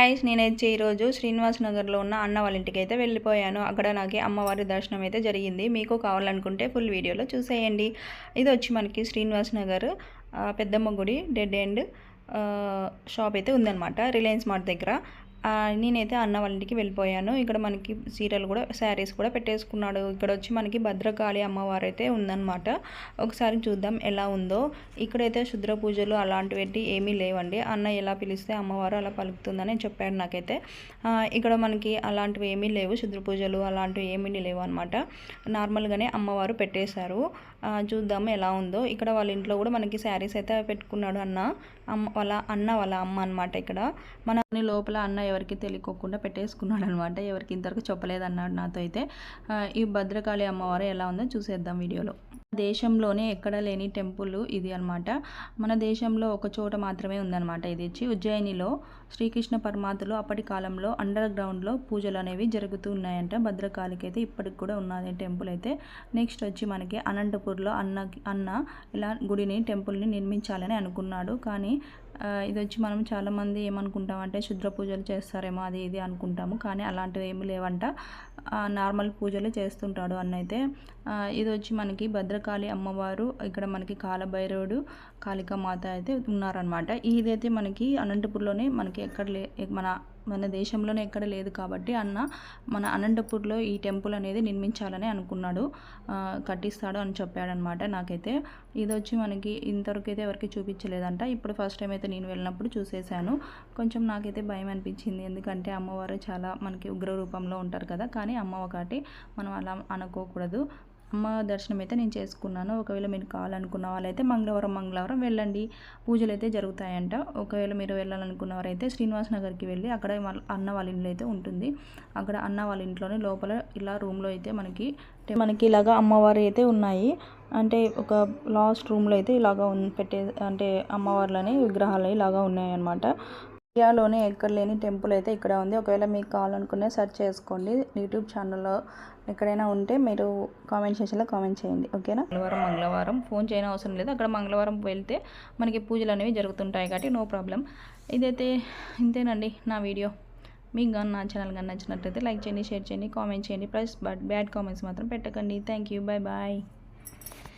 Guys నేనైతే ఈరోజు శ్రీనివాస్ నగర్లో ఉన్న అన్న వాళ్ళ ఇంటికి అయితే వెళ్ళిపోయాను. అక్కడ నాకు అమ్మవారి దర్శనం అయితే జరిగింది. మీకు కావాలనుకుంటే ఫుల్ వీడియోలో చూసేయండి. ఇది వచ్చి మనకి శ్రీనివాస్ నగర్ పెద్దమ్మ గుడి డెడ్ ఎండ్ షాప్ అయితే ఉందన్నమాట. రిలయన్స్ మార్ట్ దగ్గర. నేనైతే అన్న వాళ్ళ ఇంటికి వెళ్ళిపోయాను. ఇక్కడ మనకి సీరియల్ కూడా శారీస్ కూడా పెట్టేసుకున్నాడు. ఇక్కడ వచ్చి మనకి భద్రకాళి అమ్మవారు అయితే ఉందన్నమాట. ఒకసారి చూద్దాం ఎలా ఉందో. ఇక్కడైతే శుద్ర పూజలు అలాంటివి ఏమీ లేవండి. అన్న ఎలా పిలిస్తే అమ్మవారు అలా పలుకుతుందని చెప్పాడు నాకైతే. ఇక్కడ మనకి అలాంటివి ఏమీ లేవు. శుద్ర పూజలు అలాంటివి ఏమీ లేవు అనమాట నార్మల్గానే అమ్మవారు పెట్టేశారు. చూద్దాం ఎలా ఉందో. ఇక్కడ వాళ్ళ ఇంట్లో కూడా మనకి శారీస్ అయితే పెట్టుకున్నాడు అన్న. అమ్మ వాళ్ళ అన్న వాళ్ళ అమ్మ అనమాట ఇక్కడ. మన లోపల అన్న ఎవరికి తెలియకోకుండా పెట్టేసుకున్నాడు అనమాట ఎవరికి ఇంతవరకు చెప్పలేదన్నాడు నాతో అయితే ఈ భద్రకాళి అమ్మవారు ఎలా ఉందో చూసేద్దాం వీడియోలో. దేశంలోనే ఎక్కడ లేని టెంపుల్ ఇది అన్నమాట. మన దేశంలో ఒక చోట మాత్రమే ఉందన్నమాట ఇది. వచ్చి ఉజ్జయినిలో శ్రీకృష్ణ పరమాత్మలు అప్పటి కాలంలో అండర్ గ్రౌండ్లో పూజలు అనేవి జరుగుతూ ఉన్నాయంట. భద్రకాళికి అయితే ఇప్పటికి కూడా ఉన్నది టెంపుల్ అయితే. నెక్స్ట్ వచ్చి మనకి అనంతపూర్లో అన్న అన్న ఇలా గుడిని టెంపుల్ని నిర్మించాలని అనుకున్నాడు. కానీ ఇది వచ్చి మనం చాలామంది ఏమనుకుంటాం అంటే శుద్ర పూజలు చేస్తారేమో అది ఇది అనుకుంటాము. కానీ అలాంటివి ఏమి లేవంట. నార్మల్ పూజలు చేస్తుంటాడు అన్నైతే. ఇది వచ్చి మనకి భద్రకాళి అమ్మవారు ఇక్కడ మనకి కాలభైరవుడు కాళికామాత అయితే ఉన్నారనమాట ఇదైతే మనకి అనంతపూర్లోనే మనకి ఎక్కడ లే మన మన దేశంలోనే ఎక్కడ లేదు కాబట్టి అన్న మన అనంతపూర్లో ఈ టెంపుల్ అనేది నిర్మించాలని అనుకున్నాడు. కట్టిస్తాడు అని చెప్పాడనమాట నాకైతే. ఇది వచ్చి మనకి ఇంతవరకు అయితే ఎవరికి చూపించలేదంట. ఇప్పుడు ఫస్ట్ టైం అయితే నేను వెళ్ళినప్పుడు చూసేసాను కొంచెం నాకైతే భయం అనిపించింది. ఎందుకంటే అమ్మవారు చాలా మనకి ఉగ్ర రూపంలో ఉంటారు కదా. కానీ అమ్మ ఒకటి మనం అలా అనుకోకూడదు. అమ్మ దర్శనం అయితే నేను చేసుకున్నాను. ఒకవేళ మీరు కావాలనుకున్న వాళ్ళైతే మంగళవారం మంగళవారం వెళ్ళండి. పూజలు అయితే జరుగుతాయంట. ఒకవేళ మీరు వెళ్ళాలనుకున్న వారైతే శ్రీనివాస్ నగర్కి వెళ్ళి అక్కడ అన్న వాళ్ళ ఇంట్లో అయితే ఉంటుంది. అక్కడ అన్న వాళ్ళ ఇంట్లోనే లోపల ఇలా రూమ్లో అయితే మనకి మనకి ఇలాగా అమ్మవారు అయితే ఉన్నాయి. అంటే ఒక లాస్ట్ రూమ్లో అయితే ఇలాగా పెట్టే అంటే అమ్మవార్లని విగ్రహాలు ఇలాగా ఉన్నాయి అన్నమాట ఇండియాలోనే ఎక్కడ లేని టెంపుల్ అయితే ఇక్కడ ఉంది. ఒకవేళ మీకు కావాలనుకునే సెర్చ్ చేసుకోండి. యూట్యూబ్ ఛానల్లో ఎక్కడైనా ఉంటే మీరు కామెంట్ సెక్షన్లో కామెంట్ చేయండి. ఓకేనా? మంగళవారం మంగళవారం ఫోన్ చేయని అవసరం లేదు. అక్కడ మంగళవారం వెళ్తే మనకి పూజలు అనేవి జరుగుతుంటాయి కాబట్టి నో ప్రాబ్లం. ఇదైతే ఇంతేనండి నా వీడియో. మీకు కానీ నా ఛానల్ కానీ నచ్చినట్లయితే లైక్ చేయండి షేర్ చేయండి కామెంట్ చేయండి. ప్లస్ బట్ బ్యాడ్ కామెంట్స్ మాత్రం పెట్టకండి. Thank you. Bye bye.